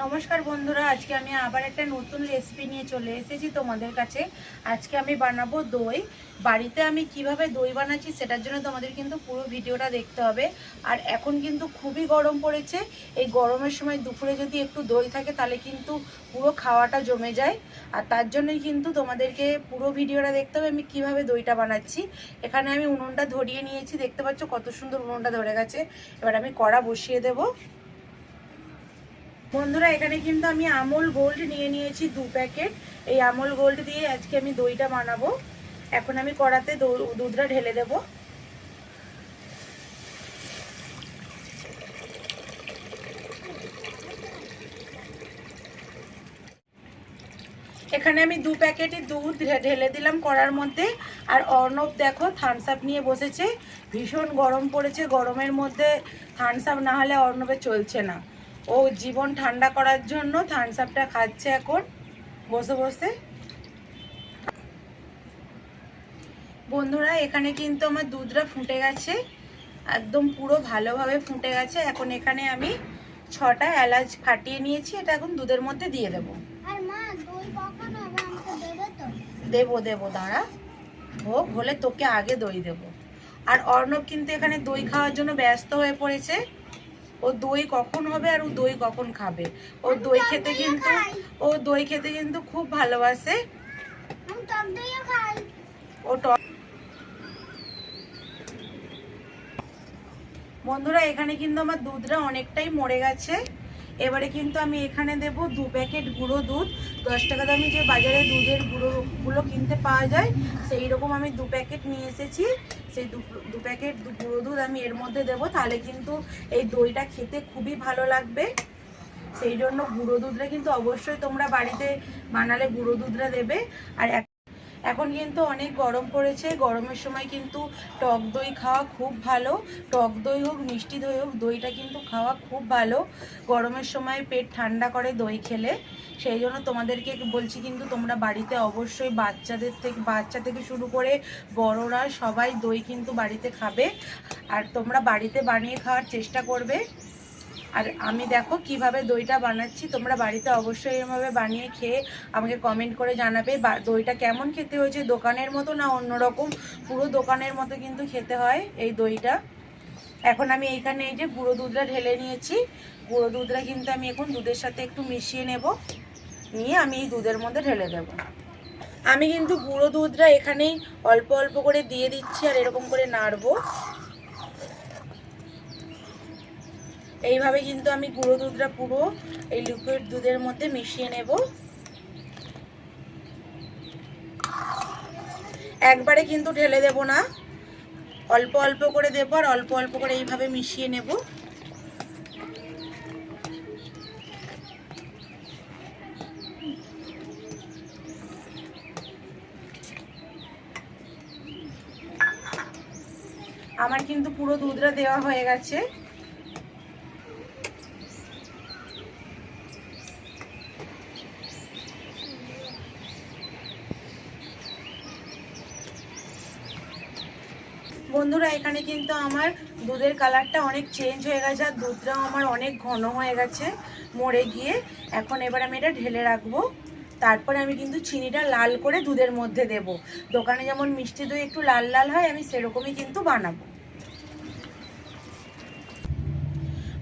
নমস্কার বন্ধুরা, আজকে আমি আবার একটা নতুন রেসিপি নিয়ে চলে এসেছি তোমাদের কাছে। আজকে আমি বানাবো দই। বাড়িতে আমি কীভাবে দই বানাচ্ছি সেটার জন্য তোমাদের কিন্তু পুরো ভিডিওটা দেখতে হবে। আর এখন কিন্তু খুবই গরম পড়েছে। এই গরমের সময় দুপুরে যদি একটু দই থাকে, তাহলে কিন্তু পুরো খাওয়াটা জমে যায়। আর তার জন্যই কিন্তু তোমাদেরকে পুরো ভিডিওটা দেখতে হবে আমি কীভাবে দইটা বানাচ্ছি। এখানে আমি উনুনটা ধরিয়ে নিয়েছি। দেখতে পাচ্ছ কত সুন্দর উনুনটা ধরে গেছে। এবার আমি কড়া বসিয়ে দেবো। বন্ধুরা, এখানে কিন্তু আমি আমল গোল্ড নিয়ে নিয়েছি দু প্যাকেট। এই আমল গোল্ড দিয়ে আজকে আমি দইটা বানাবো। এখন আমি কড়াতে দুধটা ঢেলে দেব। এখানে আমি দু প্যাকেটই দুধ ঢেলে দিলাম কড়ার মধ্যে। আর অর্ণব দেখো থামস আপ নিয়ে বসেছে। ভীষণ গরম পড়েছে, গরমের মধ্যে থামস আপ না হলে অর্ণবের চলছে না। ও জীবন ঠান্ডা করার জন্য থামস আপটা খাচ্ছে এখন। বসে বসে। বন্ধুরা এখানে কিন্তু আমার দুধটা ফুটে গেছে। একদম পুরো ভালোভাবে ফুটে গেছে। এখন এখানে আমি ছটা এলাচ ফাটিয়ে নিয়েছি। এটা এখন দুধের মধ্যে দিয়ে দেব। দেবো দেবো দাঁড়া। হোক হলে তোকে আগে দই দেব। আর অর্ণব কিন্তু এখানে দই খাওয়ার জন্য ব্যস্ত হয়ে পড়েছে। ও দই কখন হবে আর ও দই কখন খাবে? ও দই খেতে কিন্তু ও দই খেতে কিন্তু খুব ভালোবাসে। ও টক বন্ধুরা এখানে কিন্তু আমার দুধটা অনেকটাই মরে গেছে। এবারে কিন্তু আমি এখানে দেব দু প্যাকেট গুঁড়ো দুধ। দশ টাকা দামি যে বাজারে দুধের গুঁড়োগুলো কিনতে পাওয়া যায়, সেই রকম আমি দু প্যাকেট নিয়ে এসেছি। সেই দু প্যাকেট গুঁড়ো দুধ আমি এর মধ্যে দেব। তাহলে কিন্তু এই দইটা খেতে খুবই ভালো লাগবে। সেই জন্য গুঁড়ো দুধটা কিন্তু অবশ্যই তোমরা বাড়িতে বানালে গুঁড়ো দুধটা দেবে। আর এখন কিন্তু অনেক গরম পড়েছে। গরমের সময় কিন্তু টক দই খাওয়া খুব ভালো। টক দই হোক, মিষ্টি দই হোক, দইটা কিন্তু খাওয়া খুব ভালো। গরমের সময় পেট ঠান্ডা করে দই খেলে। সেই জন্য তোমাদেরকে বলছি কিন্তু তোমরা বাড়িতে অবশ্যই বাচ্চাদের থেকে, বাচ্চা থেকে শুরু করে বড়রা সবাই দই কিন্তু বাড়িতে খাবে। আর তোমরা বাড়িতে বানিয়ে খাওয়ার চেষ্টা করবে। আর আমি দেখো কীভাবে দইটা বানাচ্ছি, তোমরা বাড়িতে অবশ্যই এভাবে বানিয়ে খেয়ে আমাকে কমেন্ট করে জানাবে। দইটা কেমন খেতে হয়েছে দোকানের মতো না অন্যরকম? পুরো দোকানের মতো কিন্তু খেতে হয় এই দইটা। এখন আমি এইখানে এই যে গুঁড়ো দুধটা ঢেলে নিয়েছি। গুঁড়ো দুধটা কিন্তু আমি এখন দুধের সাথে একটু মিশিয়ে নেব। নিয়ে আমি এই দুধের মধ্যে ঢেলে দেব। আমি কিন্তু গুঁড়ো দুধটা এখানেই অল্প অল্প করে দিয়ে দিচ্ছি আর এরকম করে নাড়বো। এইভাবে কিন্তু আমি গুঁড়ো দুধটা পুরো এই লিকুইড দুধের মধ্যে মিশিয়ে নেব। একবারে কিন্তু ঢেলে দেব না। অল্প অল্প করে দেবো আর অল্প অল্প করে এইভাবে মিশিয়ে নেব। আমার কিন্তু পুরো দুধটা দেওয়া হয়ে গেছে। বন্ধুরা, এখানে কিন্তু আমার দুধের কালারটা অনেক চেঞ্জ হয়ে গেছে আর দুধটাও আমার অনেক ঘন হয়ে গেছে মরে গিয়ে। এখন এবার আমি এটা ঢেলে রাখব। তারপরে আমি কিন্তু চিনিটা লাল করে দুধের মধ্যে দেব। দোকানে যেমন মিষ্টি দই একটু লাল লাল হয়, আমি সেরকমই কিন্তু বানাবো।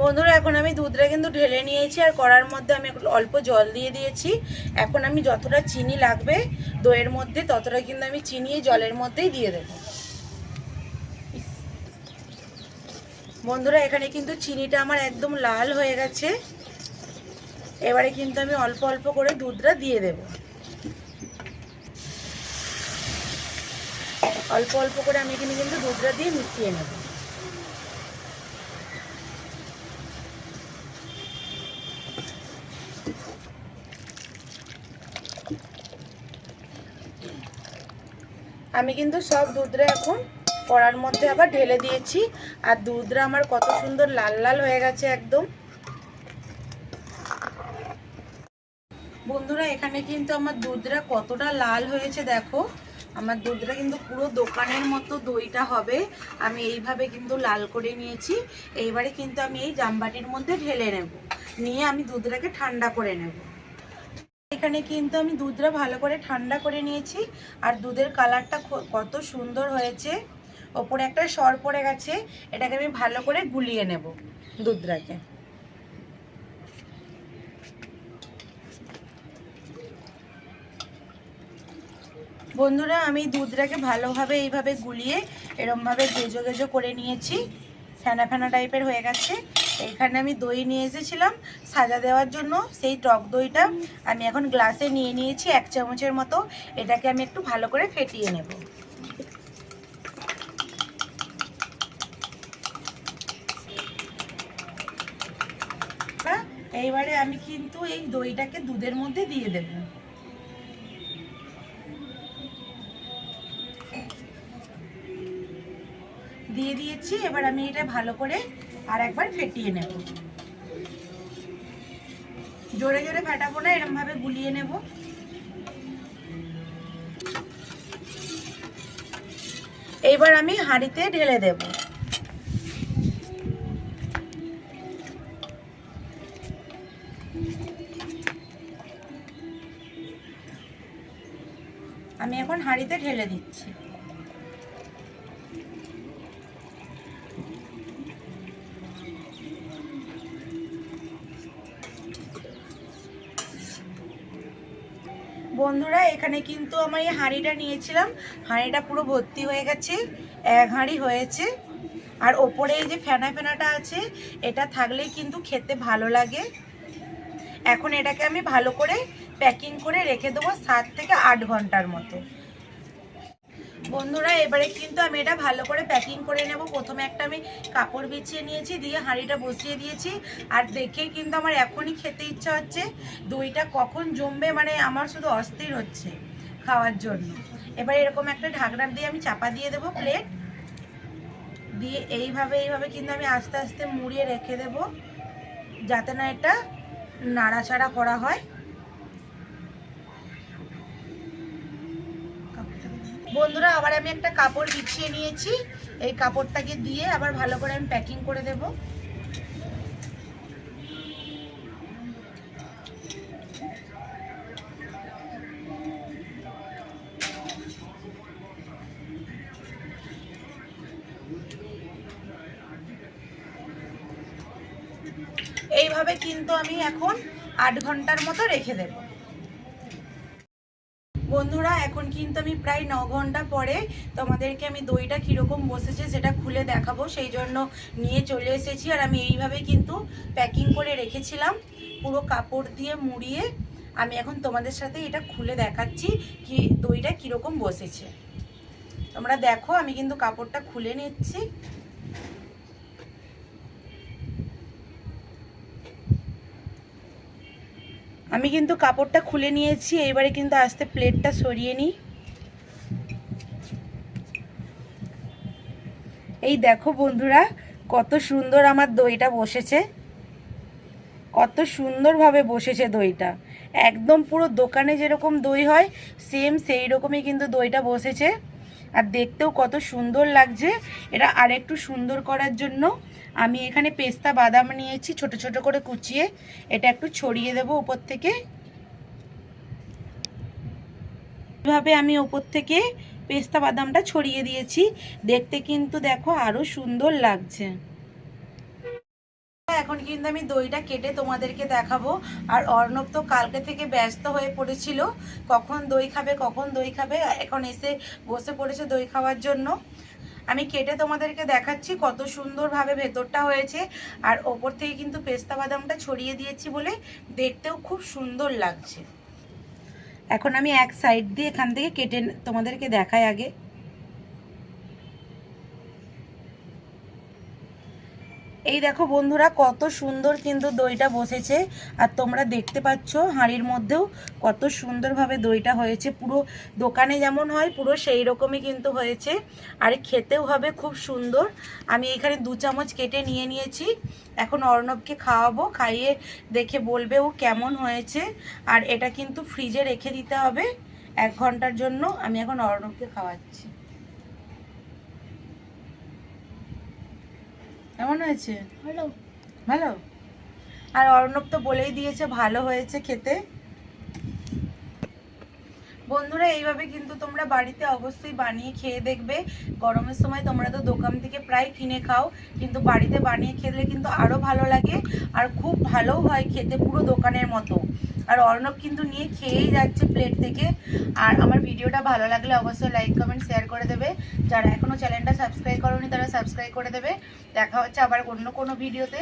বন্ধুরা, এখন আমি দুধটা কিন্তু ঢেলে নিয়েছি আর কড়ার মধ্যে আমি অল্প জল দিয়ে দিয়েছি। এখন আমি যতটা চিনি লাগবে দইয়ের মধ্যে, ততটা কিন্তু আমি চিনি জলের মধ্যেই দিয়ে দেবো। বন্ধুরা, এখানে কিন্তু চিনিটা আমার একদম লাল হয়ে গেছে। এবারে কিন্তু আমি অল্প অল্প করে দুধটা দিয়ে দেব। অল্প অল্প করে আমি এখানে কিন্তু দুধটা দিয়ে মিশিয়ে নেব। আমি কিন্তু সব দুধটা এখন কড়ার মধ্যে আবার ঢেলে দিয়েছি। আর দুধটা আমার কত সুন্দর লাল লাল হয়ে গেছে একদম। বন্ধুরা, এখানে কিন্তু আমার দুধটা কতটা লাল হয়েছে দেখো। আমার দুধটা কিন্তু পুরো দোকানের মতো দইটা হবে। আমি এইভাবে কিন্তু লাল করে নিয়েছি। এইবারে কিন্তু আমি এই জামবাটির মধ্যে ঢেলে নেব। নিয়ে আমি দুধটাকে ঠান্ডা করে নেব। এখানে কিন্তু আমি দুধটা ভালো করে ঠান্ডা করে নিয়েছি। আর দুধের কালারটা কত সুন্দর হয়েছে। ওপরে একটা সর পড়ে গেছে, এটাকে আমি ভালো করে গুলিয়ে নেব দুধটাকে বন্ধুরা, আমি দুধটাকে ভালোভাবে এইভাবে গুলিয়ে এরমভাবে গেজো গেজো করে নিয়েছি। ফেনা ফেনা টাইপের হয়ে গেছে। এইখানে আমি দই নিয়ে এসেছিলাম। সাজা দেওয়ার জন্য সেই টক দইটা আমি এখন গ্লাসে নিয়ে নিয়েছি এক চামচের মতো। এটাকে আমি একটু ভালো করে ফেটিয়ে নেব। এইবারে আমি কিন্তু এই দইটাকে দুধের মধ্যে দিয়ে দেবো। দিয়ে দিয়েছি, এবার আমি এটা ভালো করে আর একবার ফেটিয়ে নেব। জোরে জোরে ফাটাবো না এরকম ভাবে গুলিয়ে নেব। এইবার আমি হাঁড়িতে ঢেলে দেব। আমি এখন হাঁড়িতে ঢেলে দিচ্ছি। বন্ধুরা, এখানে কিন্তু আমার এই হাঁড়িটা নিয়েছিলাম। হাঁড়িটা পুরো ভর্তি হয়ে গেছে, এক হাঁড়ি হয়েছে। আর ওপরে এই যে ফেনা ফেনাটা আছে, এটা থাকলেই কিন্তু খেতে ভালো লাগে। এখন এটাকে আমি ভালো করে প্যাকিং করে রেখে দেবো সাত থেকে আট ঘণ্টার মতো। বন্ধুরা, এবারে কিন্তু আমি এটা ভালো করে প্যাকিং করে নেব। প্রথমে একটা আমি কাপড় বিছিয়ে নিয়েছি, দিয়ে হাঁড়িটা বসিয়ে দিয়েছি। আর দেখেই কিন্তু আমার এখনই খেতে ইচ্ছা হচ্ছে, দইটা কখন জমবে মানে আমার শুধু অস্থির হচ্ছে খাওয়ার জন্য। এবার এরকম একটা ঢাকনা দিয়ে আমি চাপা দিয়ে দেবো প্লেট দিয়ে এইভাবে এইভাবে কিন্তু আমি আস্তে আস্তে মুড়িয়ে রেখে দেব, যাতে না এটা নাড়াচাড়া করা হয়। বন্ধুরা, আবার আমি একটা কাপড় বিছিয়ে নিয়েছি। এই কাপড়টাকে দিয়ে আবার ভালো করে আমি প্যাকিং করে দেব। এইভাবে কিন্তু আমি এখন আট ঘণ্টার মতো রেখে দেবো। বন্ধুরা, এখন কিন্তু আমি প্রায় ন ঘণ্টা পরে তোমাদেরকে আমি দইটা কীরকম বসেছে সেটা খুলে দেখাবো, সেই জন্য নিয়ে চলে এসেছি। আর আমি এইভাবে কিন্তু প্যাকিং করে রেখেছিলাম, পুরো কাপড় দিয়ে মুড়িয়ে। আমি এখন তোমাদের সাথে এটা খুলে দেখাচ্ছি কি দইটা কীরকম বসেছে। তোমরা দেখো, আমি কিন্তু কাপড়টা খুলে নিচ্ছি। আমি কিন্তু কাপড়টা খুলে নিয়েছি এইবারে কিন্তু আস্তে প্লেটটা সরিয়ে নিই। এই দেখো বন্ধুরা, কত সুন্দর আমার দইটা বসেছে। কত সুন্দরভাবে বসেছে দইটা। একদম পুরো দোকানে যেরকম দই হয় সেম সেই রকমই কিন্তু দইটা বসেছে। আর দেখতেও কত সুন্দর লাগছে। এটা আরেকটু সুন্দর করার জন্য আমি এখানে পেস্তা বাদাম নিয়েছি, ছোট ছোট করে কুচিয়ে। এটা একটু ছড়িয়ে দেব উপর থেকে। এভাবে আমি ওপর থেকে পেস্তা বাদামটা ছড়িয়ে দিয়েছি। দেখতে কিন্তু দেখো আরও সুন্দর লাগছে। এখন কিন্তু আমি দইটা কেটে তোমাদেরকে দেখাবো। আর অর্ণব তো কালকে থেকে ব্যস্ত হয়ে পড়েছিল। কখন দই খাবে, কখন দই খাবে, এখন এসে বসে পড়েছে দই খাওয়ার জন্য। আমি কেটে তোমাদেরকে দেখাচ্ছি কত সুন্দরভাবে ভেতরটা হয়েছে। আর ওপর থেকে কিন্তু পেস্তা বাদামটা ছড়িয়ে দিয়েছি বলে দেখতেও খুব সুন্দর লাগছে। এখন আমি এক সাইড দিয়ে এখান থেকে কেটে তোমাদেরকে দেখাই আগে। এই দেখো বন্ধুরা, কত সুন্দর কিন্তু দইটা বসেছে। আর তোমরা দেখতে পাচ্ছ হাঁড়ির মধ্যেও কত সুন্দরভাবে দইটা হয়েছে। পুরো দোকানে যেমন হয়, পুরো সেই রকমই কিন্তু হয়েছে। আর খেতেও হবে খুব সুন্দর। আমি এখানে দু চামচ কেটে নিয়ে নিয়েছি। এখন অর্ণবকে খাওয়াবো, খাইয়ে দেখে বলবে ও কেমন হয়েছে। আর এটা কিন্তু ফ্রিজে রেখে দিতে হবে। এক ঘণ্টার জন্য আমি এখন অর্ণবকে খাওয়াচ্ছি। কেমন হয়েছে? ভালো। আর অর্ণব তো বলেই দিয়েছে ভালো হয়েছে খেতে। বন্ধুরা এইভাবে কিন্তু তোমরা বাড়িতে অবশ্যই বানিয়ে খেয়ে দেখবে। গরমের সময় তোমরা তো দোকান থেকে প্রায় কিনে খাও কিন্তু বাড়িতে বানিয়ে খেলে কিন্তু আরও ভালো লাগে। আর খুব ভালোও হয় খেতে পুরো দোকানের মতো। আর অর্ণব কিন্তু নিয়ে খেয়েই যাচ্ছে প্লেট থেকে। আর আমার ভিডিওটা ভালো লাগলে অবশ্যই লাইক কমেন্ট শেয়ার করে দেবে। যারা এখনও চ্যানেলটা সাবস্ক্রাইব করোনি, তারা সাবস্ক্রাইব করে দেবে। দেখা হচ্ছে আবার অন্য কোনো ভিডিওতে।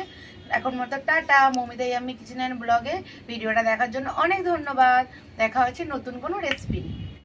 এখন মতো টাটা মমিদাই আমি কিচেন অ্যান্ড ব্লগে ভিডিওটা দেখার জন্য অনেক ধন্যবাদ। দেখা হচ্ছে নতুন কোনো রেসিপি